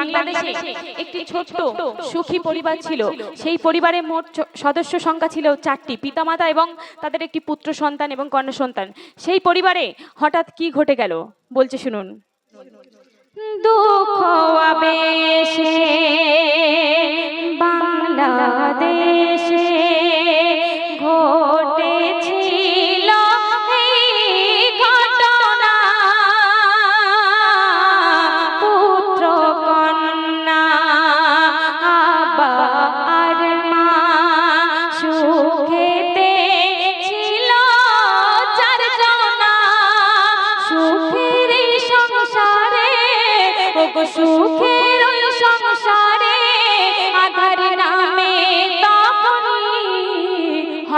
বাংলাদেশে একটি ছোট্ট সুখী পরিবার ছিল। সেই পরিবারের মোট সদস্য সংখ্যা ছিল চারটি, পিতামাতা এবং তাদের একটি পুত্র সন্তান এবং কন্যা সন্তান সেই পরিবারে হঠাৎ কি ঘটে গেল? বলছে শুনুন। দুঃখ আবেশে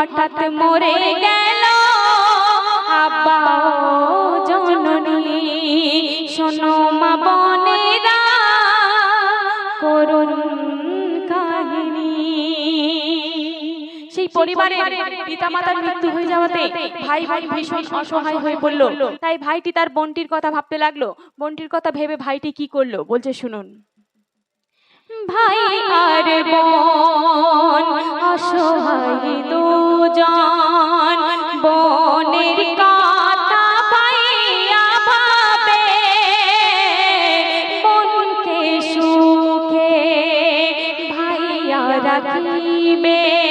হঠাৎ মরে গেল। আব্বা জননী, শোনো মা বনেরা, করুণ কাহিনী। সেই পরিবারের পিতামাতার মৃত্যু হয়ে যাওয়াতে ভাই ভাই ভীষণ অসহায় হয়ে পড়ল। তাই ভাইটি তার বোনটির কথা ভাবতে লাগল। বোনটির কথা ভেবে ভাইটি কি করল? বলছে, শুনুন। ভাই আর বোন অসহায় দুজন বোনের কথা ভাইয়া ভাবে বোনকে সুখে ভাইয়া রাখিবে।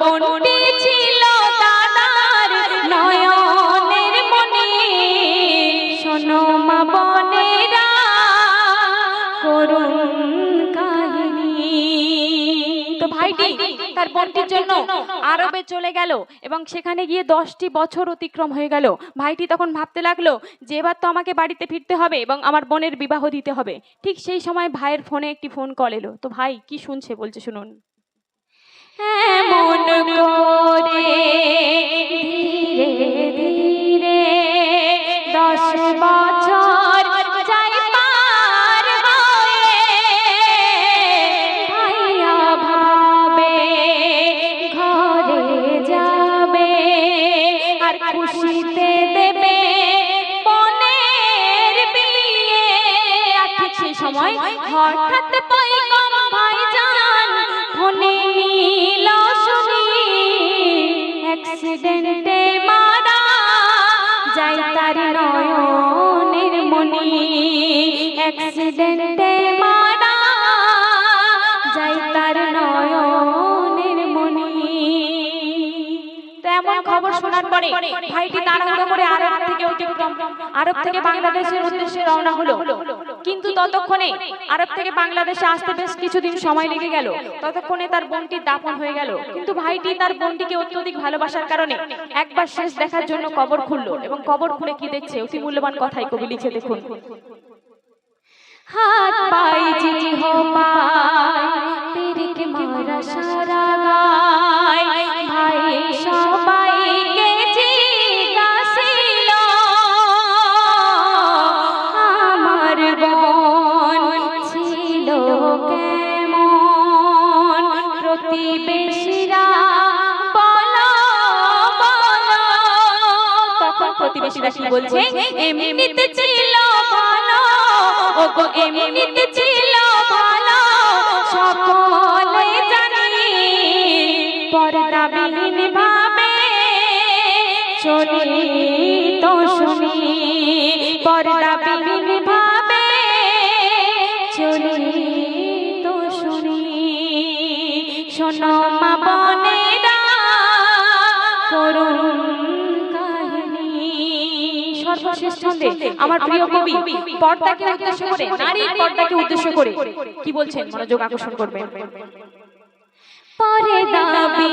বনটি ছিল দাদার নয়নের মনি। শোনো মা বনেরা, করুণ ভাইটি, তার বোনটির জন্য আরবে চলে গেল এবং সেখানে গিয়ে দশটি বছর অতিক্রম হয়ে গেল। ভাইটি তখন ভাবতে লাগল যে এবার তো আমাকে বাড়িতে ফিরতে হবে এবং আমার বোনের বিবাহ দিতে হবে। ঠিক সেই সময় ভাইয়ের ফোনে একটি ফোন কল এলো। তো ভাই, কি শুনছে বলছে শুনুন। এমন করে ধীরে ধীরে দশ বছর যাই পার ভাইয়া ভাবে ঘরে যাবে আর খুশিতে দেবে বোনের বিয়ে সময় হঠাৎ ভাইজান নিল শুনি অ্যাক্সিডেন্টে মারা যাই তার নয়নের মনি অ্যাক্সিডেন্টে মারা যাই তার নয়নের মনি তো এমন খবর শোনার পরে ভাইটি তাড়াহুড়ো করে আরব থেকে অতিক্রম, আরব থেকে বাংলাদেশের উদ্দেশ্যে রওনা হলো। কিন্তু ততক্ষণে আরব থেকে বাংলাদেশে আসতে বেশ কিছুদিন সময় লেগে গেল। ততক্ষণে তার বোনটির দাফন হয়ে গেল। কিন্তু ভাইটি তার বোনটিকে অত্যধিক ভালোবাসার কারণে একবার শেষ দেখার জন্য কবর খুললো এবং কবর খুলে কি দেখছে? অতি মূল্যবান কথাই কবি লিখে দেখুন। হাত পাই জি হো পাই তেরিকে মারা সারা গায়। কি বলছে এমনিতে ছিল ভালো। ও গো এমনিতে ছিল ভালো। সকলে জানি পর্দাবিহীন ভাবে চলি তো শুনি। ভাবে চলি তো শুনি। শোনো মা বনেরা করুণ সর্বশেষ ছন্দে আমার প্রিয় কবি পর্দাকে উদ্দেশ্য করে, নারীর পর্দাকে উদ্দেশ্য করে কি বলছেন? মনোযোগ আকর্ষণ পরে দাবি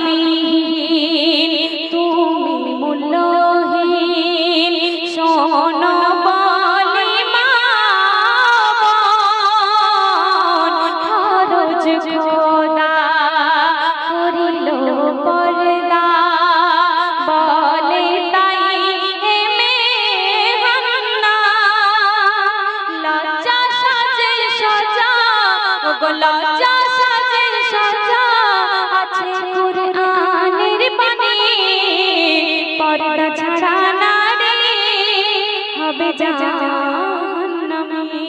জাহান্নামে,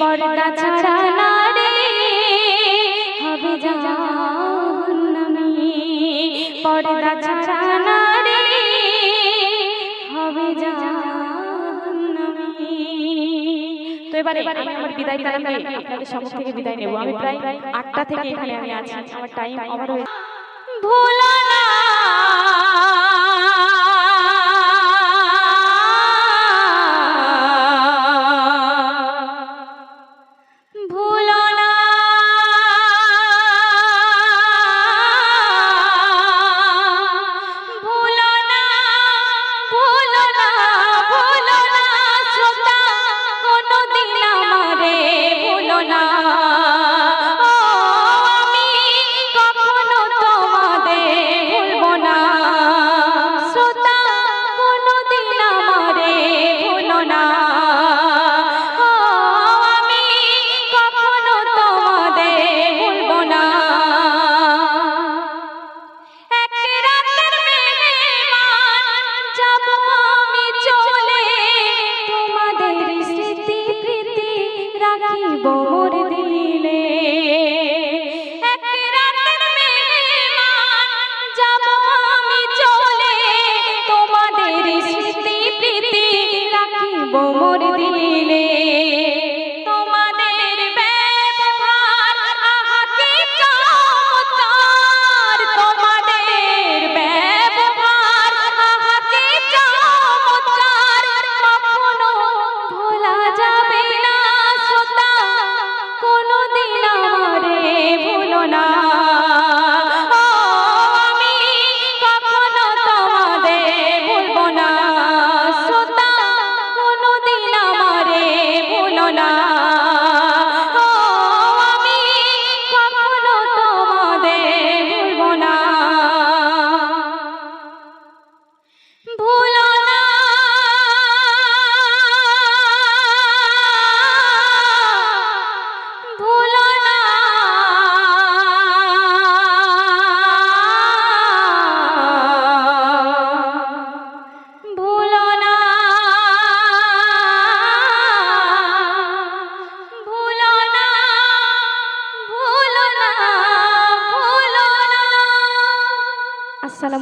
পর্দা ছাড়া না রে, হবে পর্দা ছাড়া না রে, হবে জাহান্নামে। তো এবারে আমি আমার বিদায় কালামে আপনাদের সম্মুখ বিদায় নেব। আমি প্রায় আটটা থেকে এখানে আমি আছি। আমার টাইম আমার ভুল